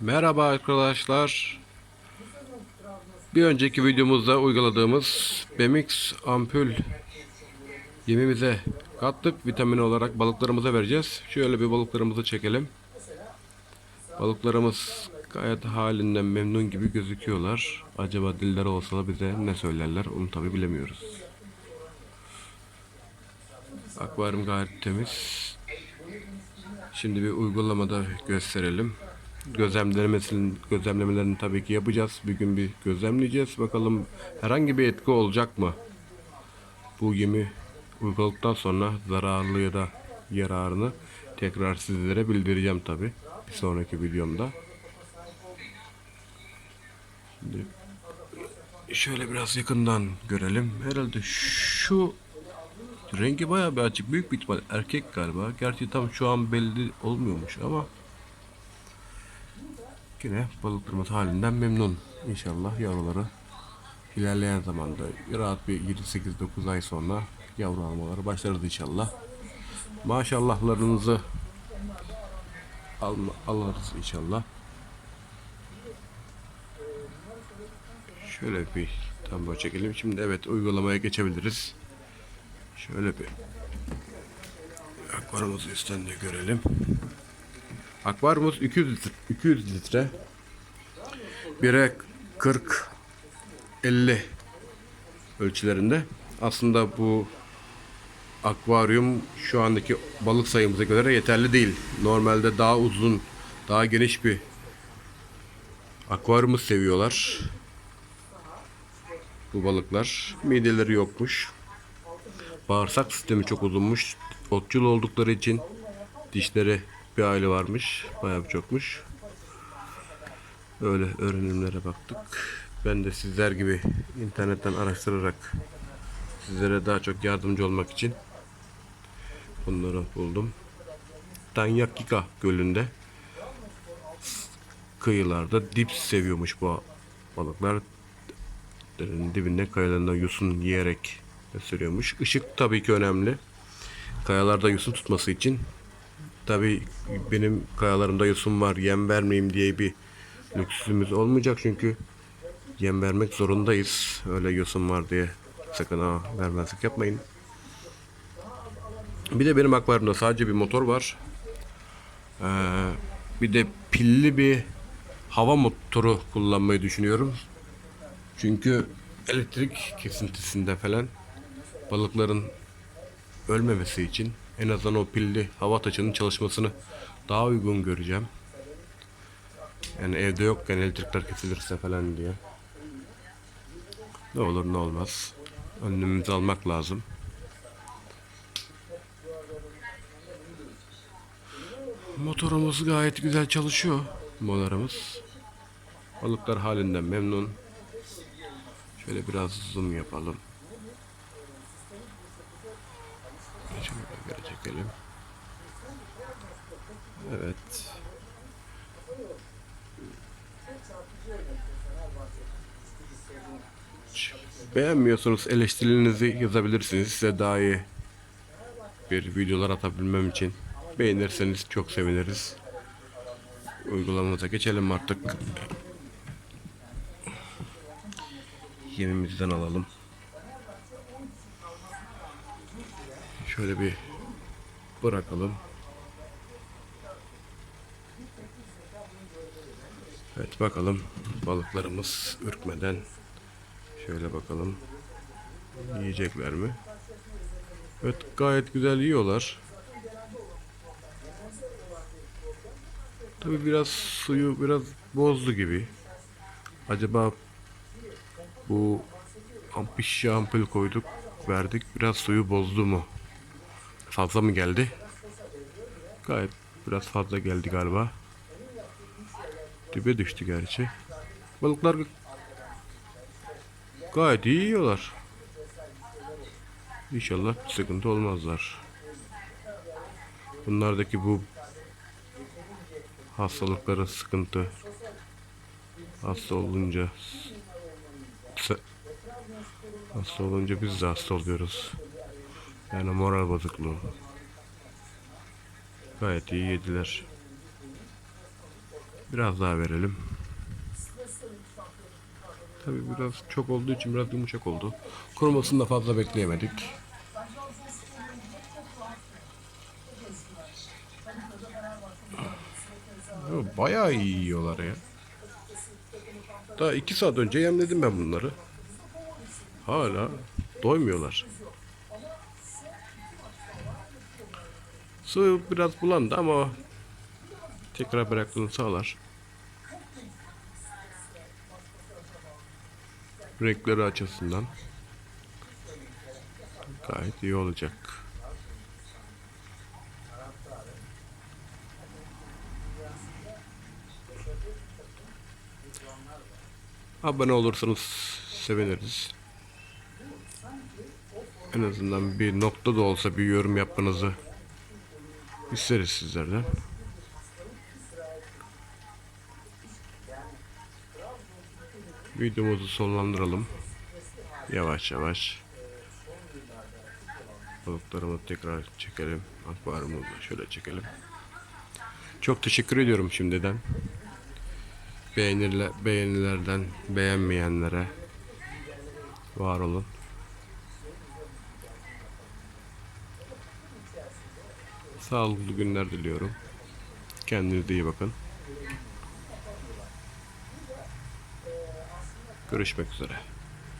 Merhaba arkadaşlar. Bir önceki videomuzda uyguladığımız Bemix ampul yemimize kattık. Vitamin olarak balıklarımıza vereceğiz. Şöyle bir balıklarımızı çekelim. Balıklarımız gayet halinden memnun gibi gözüküyorlar. Acaba dilleri olsa bize ne söylerler onu tabi bilemiyoruz. Akvaryum gayet temiz. Şimdi bir uygulamada gösterelim. Gözlemlemesini, gözlemlemelerini tabii ki yapacağız. Bir gün bir gözlemleyeceğiz. Bakalım herhangi bir etki olacak mı? Bu yemi uyguladıktan sonra zararlı ya da yararını tekrar sizlere bildireceğim tabii. Bir sonraki videomda. Şimdi şöyle biraz yakından görelim. Herhalde şu rengi bayağı bir açık. Büyük bir ihtimal erkek galiba. Gerçi tam şu an belli olmuyormuş ama Yine balıklarımız halinden memnun. İnşallah yavruları ilerleyen zamanda rahat bir 7-8-9 ay sonra yavru almaları başlarız inşallah. Maşallahlarınızı alma, alırız inşallah. Şöyle bir tam çekelim. Şimdi evet uygulamaya geçebiliriz. Şöyle bir akvaryumumuzu üstten görelim. Akvaryumumuz 200 litre, 200 litre. 1'e 40 50 ölçülerinde. Aslında bu akvaryum şu andaki balık sayımıza göre yeterli değil. Normalde daha uzun, daha geniş bir akvaryumu seviyorlar. Bu balıklar. Mideleri yokmuş. Bağırsak sistemi çok uzunmuş. Otçul oldukları için dişleri bir aile varmış. Bayağı bir çokmuş. Öyle öğrenimlere baktık. Ben de sizler gibi internetten araştırarak sizlere daha çok yardımcı olmak için bunları buldum. Tanyakika Gölü'nde kıyılarda dip seviyormuş bu balıklar. Derenin dibinde kayalarında yosun yiyerek besliyormuş. Işık tabii ki önemli. Kayalarda yosun tutması için Tabii benim kayalarımda yosun var yem vermeyeyim diye bir lüksümüz olmayacak çünkü yem vermek zorundayız. Öyle yosun var diye sakın ha vermezlik yapmayın. Bir de benim akvaryumda sadece bir motor var. Ee, bir de pilli bir hava motoru kullanmayı düşünüyorum. Çünkü elektrik kesintisinde falan balıkların ölmemesi için en azından o pilli hava taşının çalışmasını daha uygun göreceğim. Yani evde yokken elektrikler kesilirse falan diye. Ne olur ne olmaz. Önlemimizi almak lazım. Motorumuz gayet güzel çalışıyor. Motorumuz. Balıklar halinden memnun. Şöyle biraz zoom yapalım. Şöyle geri çekelim. Evet. Beğenmiyorsanız eleştirilerinizi yazabilirsiniz. Size daha iyi bir videolar atabilmem için beğenirseniz çok seviniriz. Uygulamamıza geçelim artık. Yemimizden alalım. Şöyle bir bırakalım. Evet bakalım balıklarımız ürkmeden şöyle bakalım yiyecekler mi? Evet gayet güzel yiyorlar. Tabi biraz suyu biraz bozdu gibi. Acaba bu ampiş ampul koyduk verdik biraz suyu bozdu mu? Fazla mı geldi? Gayet biraz fazla geldi galiba. Dibe düştü gerçi. Balıklar gayet iyi yiyorlar. İnşallah bir sıkıntı olmazlar. Bunlardaki bu hastalıkları sıkıntı hasta olunca hasta olunca biz de hasta oluyoruz. Yani moral bozukluğu. Gayet iyi yediler. Biraz daha verelim. Tabii biraz çok olduğu için biraz yumuşak oldu. Kurumasını da fazla bekleyemedik. Bayağı iyi yiyorlar ya. Daha iki saat önce yemledim ben bunları. Hala doymuyorlar. Su biraz bulandı ama tekrar bıraktığını sağlar. Renkleri açısından gayet iyi olacak. Abone olursanız seviniriz. En azından bir nokta da olsa bir yorum yapmanızı isteriz sizlerden. Videomuzu sonlandıralım. Yavaş yavaş. Balıklarımı tekrar çekelim. Akvaryumu da şöyle çekelim. Çok teşekkür ediyorum şimdiden. Beğenirle, beğenilerden beğenmeyenlere var olun. Sağlıklı günler diliyorum. Kendinize iyi bakın. Görüşmek üzere.